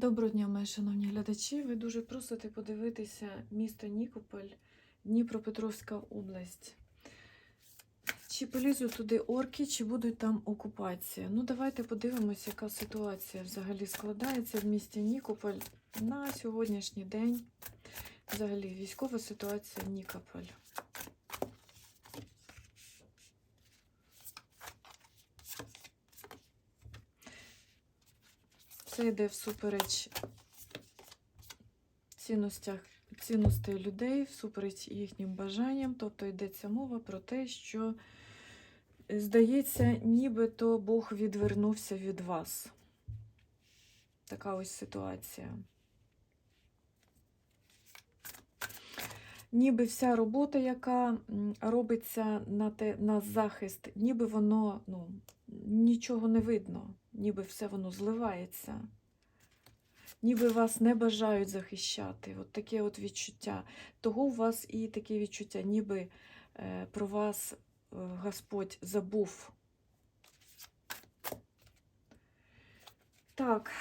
Доброго дня, мої шановні глядачі. Ви дуже просите подивитися місто Нікополь, Дніпропетровська область. Чи полізуть туди орки, чи будуть там окупація? Ну, давайте подивимося, яка ситуація взагалі складається в місті Нікополь на сьогоднішній день. Взагалі, військова ситуація Нікополь. Це йде всупереч цінностях, цінностей людей, всупереч їхнім бажанням. Тобто йдеться мова про те, що, е, здається, нібито Бог відвернувся від вас. Така ось ситуація. Ніби вся робота, яка робиться на, те, на захист, ніби воно ну, нічого не видно, ніби все воно зливається. Ніби вас не бажають захищати. От таке от відчуття. Того у вас і таке відчуття, ніби е, про вас е, Господь забув. Так.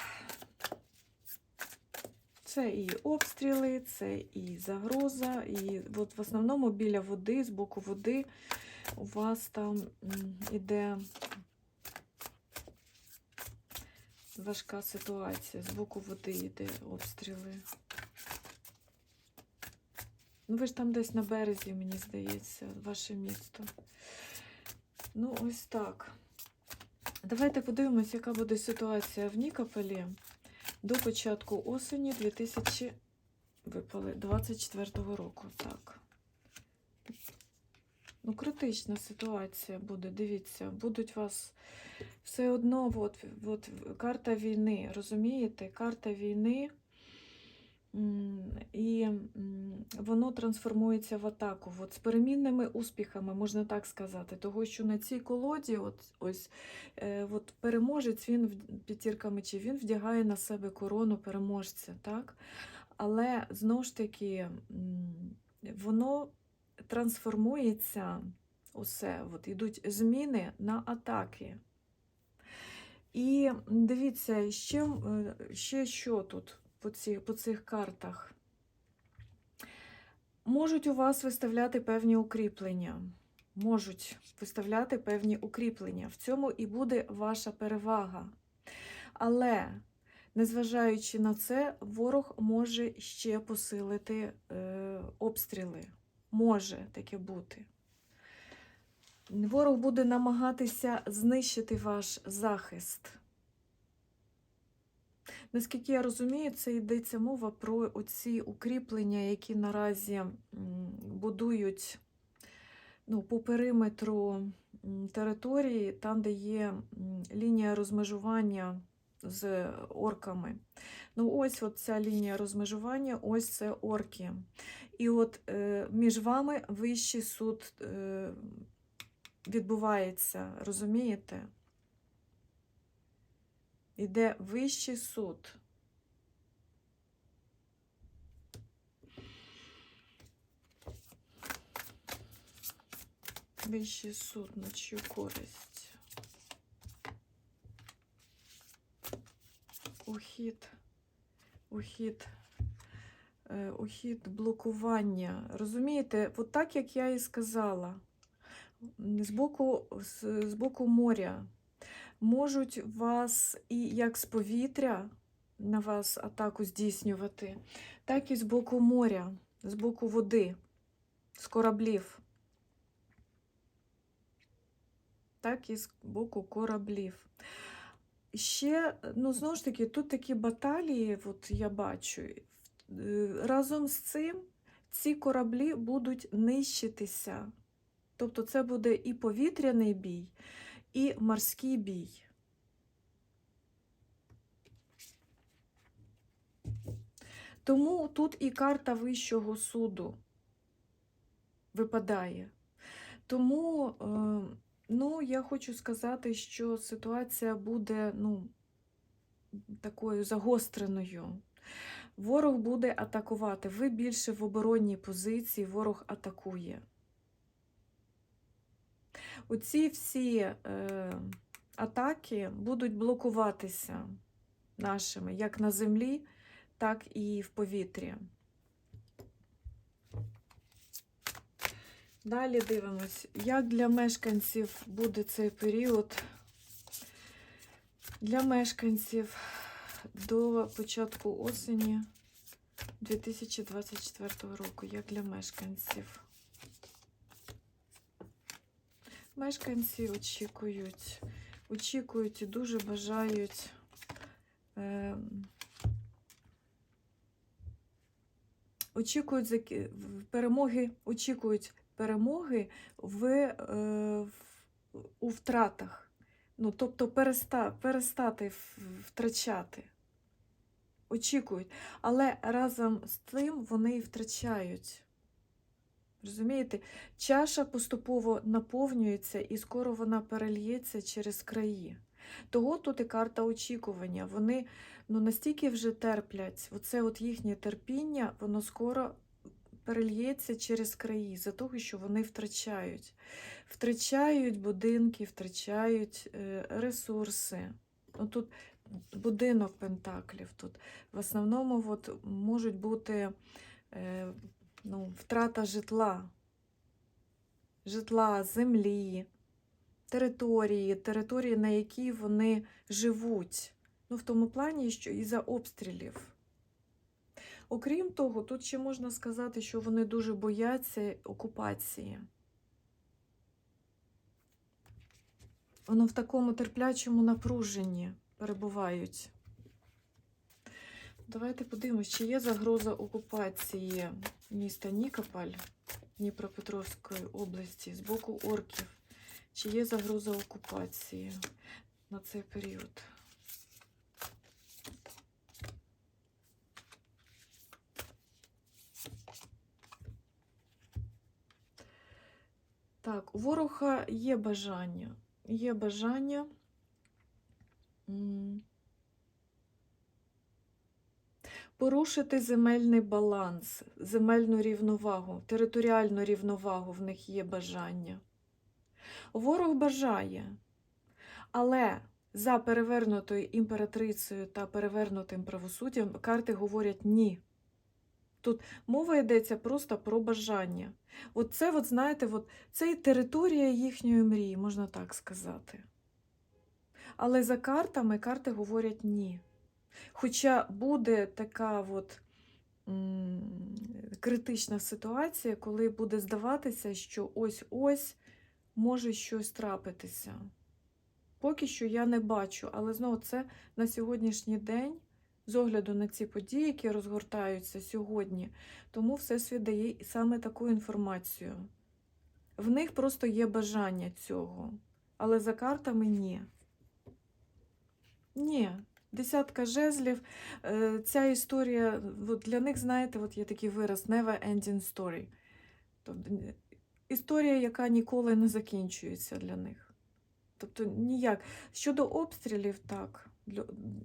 Це і обстріли, це і загроза, і от в основному біля води, з боку води у вас там іде важка ситуація. З боку води йде обстріли. Ну, ви ж там десь на березі, мені здається, ваше місто. Ну, ось так. Давайте подивимось, яка буде ситуація в Нікополі до початку осені 2024 року. Так. Ну, критична ситуація буде, дивіться, будуть вас все одно, от, от карта війни, розумієте? Карта війни, і воно трансформується в атаку. От, з перемінними успіхами, можна так сказати, того, що на цій колоді, от, ось, е, от переможець, він п'ятірка мечів, він вдягає на себе корону переможця, так? Але знову ж таки, воно трансформується усе, от, йдуть зміни на атаки. І дивіться, ще, е, ще що тут по, ці, по цих картах. Можуть у вас виставляти певні укріплення. Можуть виставляти певні укріплення. В цьому і буде ваша перевага. Але, незважаючи на це, ворог може ще посилити е, обстріли. Може таке бути. Ворог буде намагатися знищити ваш захист. Наскільки я розумію, це йдеться мова про оці укріплення, які наразі будують ну, по периметру території, там, де є лінія розмежування з орками. Ну, ось от ця лінія розмежування, ось це орки. І от е, між вами вищий суд е, відбувається, розумієте? Іде вищий суд. Вищий суд на чию користь. Ухід, ухід, е, ухід блокування. Розумієте, от так, як я і сказала, з боку, з, з боку моря можуть вас і як з повітря на вас атаку здійснювати, так і з боку моря, з боку води, з кораблів. Так і з боку кораблів. Ще, ну, знову ж таки, тут такі баталії, от я бачу. Е, Разом з цим ці кораблі будуть нищитися. Тобто це буде і повітряний бій, і морський бій. Тому тут і карта Вищого суду випадає. Тому, е, ну, я хочу сказати, що ситуація буде, ну, такою загостреною. Ворог буде атакувати. Ви більше в оборонній позиції, ворог атакує. Оці всі е, атаки будуть блокуватися. нашими, як на землі, так і в повітрі. Далі дивимось, як для мешканців буде цей період. Для мешканців до початку осені 2024 року, як для мешканців. Мешканці очікують, очікують і дуже бажають е, очікують перемоги, очікують перемоги в, е, у втратах. Ну, тобто переста, перестати втрачати. Очікують. Але разом з тим вони і втрачають. Розумієте? Чаша поступово наповнюється і скоро вона перельється через краї. Того тут і карта очікування. Вони ну, настільки вже терплять, оце от їхнє терпіння, воно скоро перельється через краї, за того, що вони втрачають. Втрачають будинки, втрачають е, ресурси. Тут будинок пентаклів. Тут в основному от, можуть бути е, ну, втрата житла, житла, землі, території, території, на якій вони живуть. Ну, в тому плані, що із-за обстрілів. Окрім того, тут ще можна сказати, що вони дуже бояться окупації. Воно в такому терплячому напруженні перебувають. Давайте подивимось, чи є загроза окупації міста Нікополь Дніпропетровської області з боку орків. Чи є загроза окупації на цей період? Так, у ворога є бажання. Є бажання. Порушити земельний баланс, земельну рівновагу, територіальну рівновагу в них є бажання. Ворог бажає, але за перевернутою імператрицею та перевернутим правосуддям карти говорять ні. Тут мова йдеться просто про бажання. От це, от, знаєте, от, це і територія їхньої мрії, можна так сказати. Але за картами карти говорять ні. Хоча буде така от, м, критична ситуація, коли буде здаватися, що ось-ось може щось трапитися. Поки що я не бачу, але знову це на сьогоднішній день, з огляду на ці події, які розгортаються сьогодні, тому Всесвіт дає саме таку інформацію. В них просто є бажання цього, але за картами ні. Ні. Десятка жезлів. Е, Ця історія, от для них, знаєте, от є такий вираз never ending story. Тобто е, історія, яка ніколи не закінчується для них. Тобто ніяк. Щодо обстрілів, так,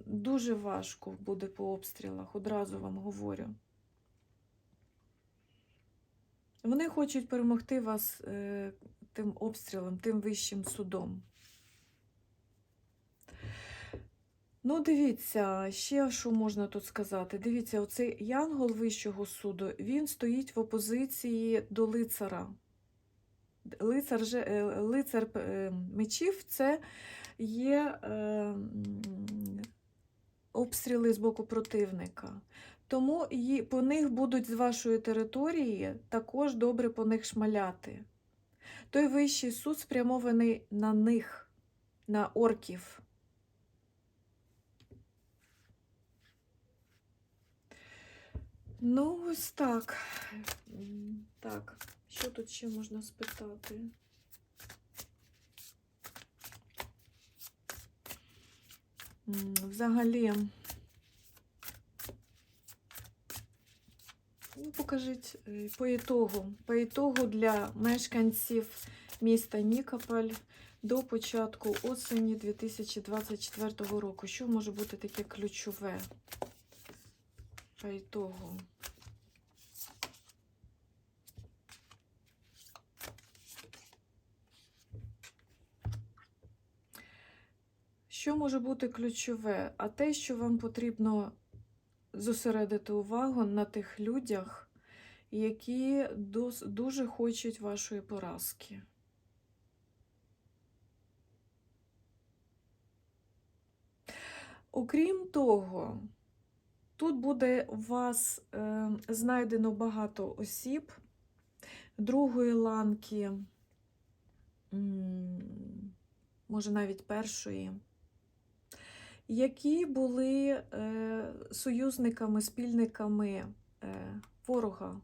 дуже важко буде по обстрілах, одразу вам говорю. Вони хочуть перемогти вас е, тим обстрілом, тим вищим судом. Ну, дивіться, ще що можна тут сказати. Дивіться, оцей янгол Вищого суду, він стоїть в опозиції до лицара. Лицар, е, лицар е, мечів це є е, обстріли з боку противника. Тому по них будуть з вашої території також добре по них шмаляти. Той вищий суд спрямований на них, на орків. Ну, ось так. Так, що тут ще можна спитати? Взагалі, ну, покажіть е, по ітогу. По ітогу для мешканців міста Нікополь до початку осені 2024 року. Що може бути таке ключове? По ітогу. Що може бути ключове? А те, що вам потрібно зосередити увагу на тих людях, які дуже хочуть вашої поразки. Окрім того, тут буде у вас е, знайдено багато осіб другої ланки, може навіть першої, які були е, союзниками, спільниками е, ворога.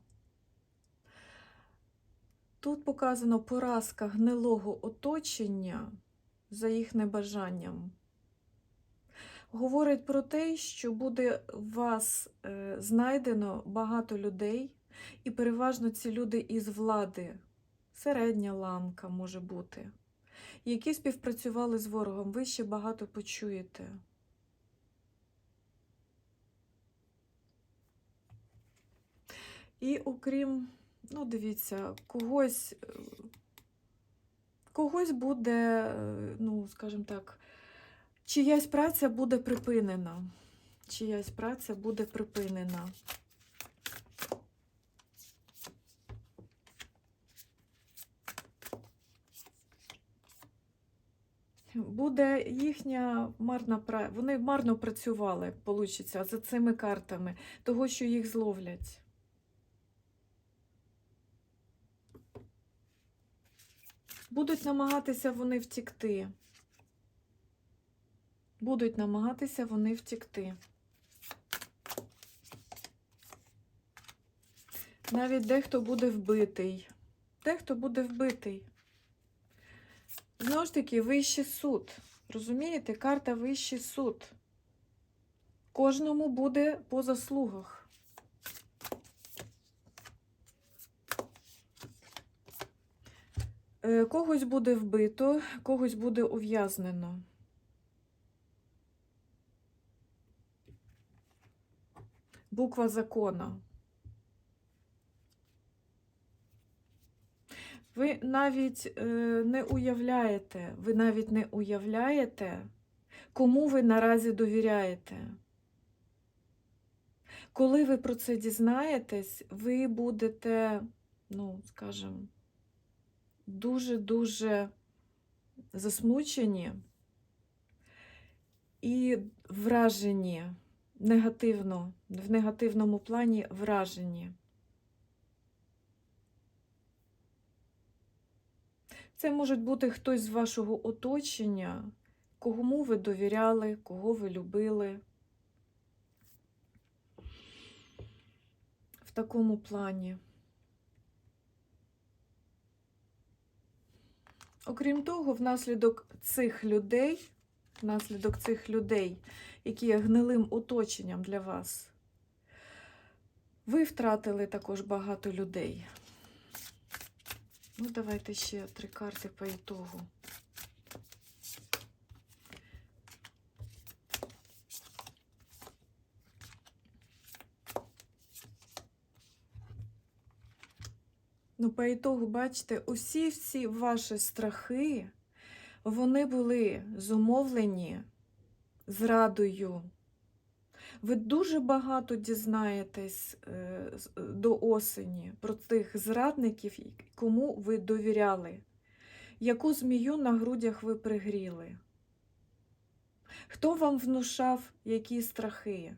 Тут показано поразка гнилого оточення за їх небажанням. Говорить про те, що буде у вас е, знайдено багато людей, і переважно ці люди із влади, середня ланка може бути, які співпрацювали з ворогом. Ви ще багато почуєте. І окрім, ну, дивіться, когось, е, когось буде, е, ну, скажімо так, чиясь праця буде припинена. Чиясь праця буде припинена. Буде їхня марна пра... Вони марно працювали, получиться, за цими картами, того, що їх зловлять. Будуть намагатися вони втікти. Будуть намагатися вони втікти. Навіть дехто буде вбитий. Дехто буде вбитий. Знову ж таки, вищий суд. Розумієте, карта вищий суд. Кожному буде по заслугах. Когось буде вбито, когось буде ув'язнено. Буква закона. Ви навіть е, не уявляєте, ви навіть не уявляєте, кому ви наразі довіряєте. Коли ви про це дізнаєтесь, ви будете, ну, скажімо, дуже-дуже засмучені і вражені негативно, в негативному плані вражені. Це може бути хтось з вашого оточення, кому ви довіряли, кого ви любили. В такому плані. Окрім того, внаслідок цих людей, внаслідок цих людей, які є гнилим оточенням для вас, ви втратили також багато людей. Ну, давайте ще три карти по ітогу. Ну, по ітогу, бачите, усі всі ваші страхи, вони були зумовлені зрадою. Ви дуже багато дізнаєтесь е, до осені про тих зрадників, кому ви довіряли, яку змію на грудях ви пригріли. Хто вам внушав які страхи?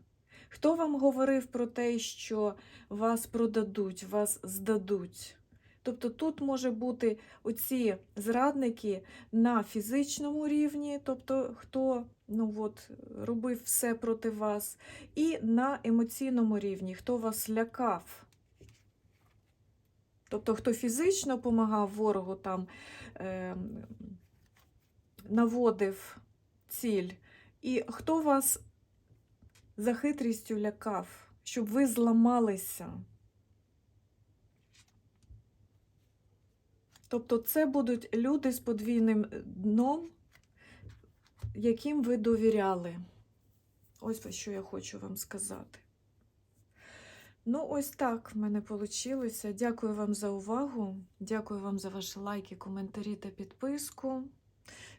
Хто вам говорив про те, що вас продадуть, вас здадуть? Тобто тут може бути оці зрадники на фізичному рівні, тобто хто ну от, робив все проти вас, і на емоційному рівні, хто вас лякав. Тобто, хто фізично допомагав ворогу, там е, наводив ціль, і хто вас за хитрістю лякав, щоб ви зламалися. Тобто це будуть люди з подвійним дном, яким ви довіряли. Ось що я хочу вам сказати. Ну, ось так в мене вийшло. Дякую вам за увагу. Дякую вам за ваші лайки, коментарі та підписку.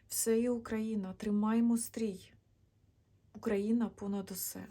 Все є Україна, тримаймо стрій. Україна понад усе.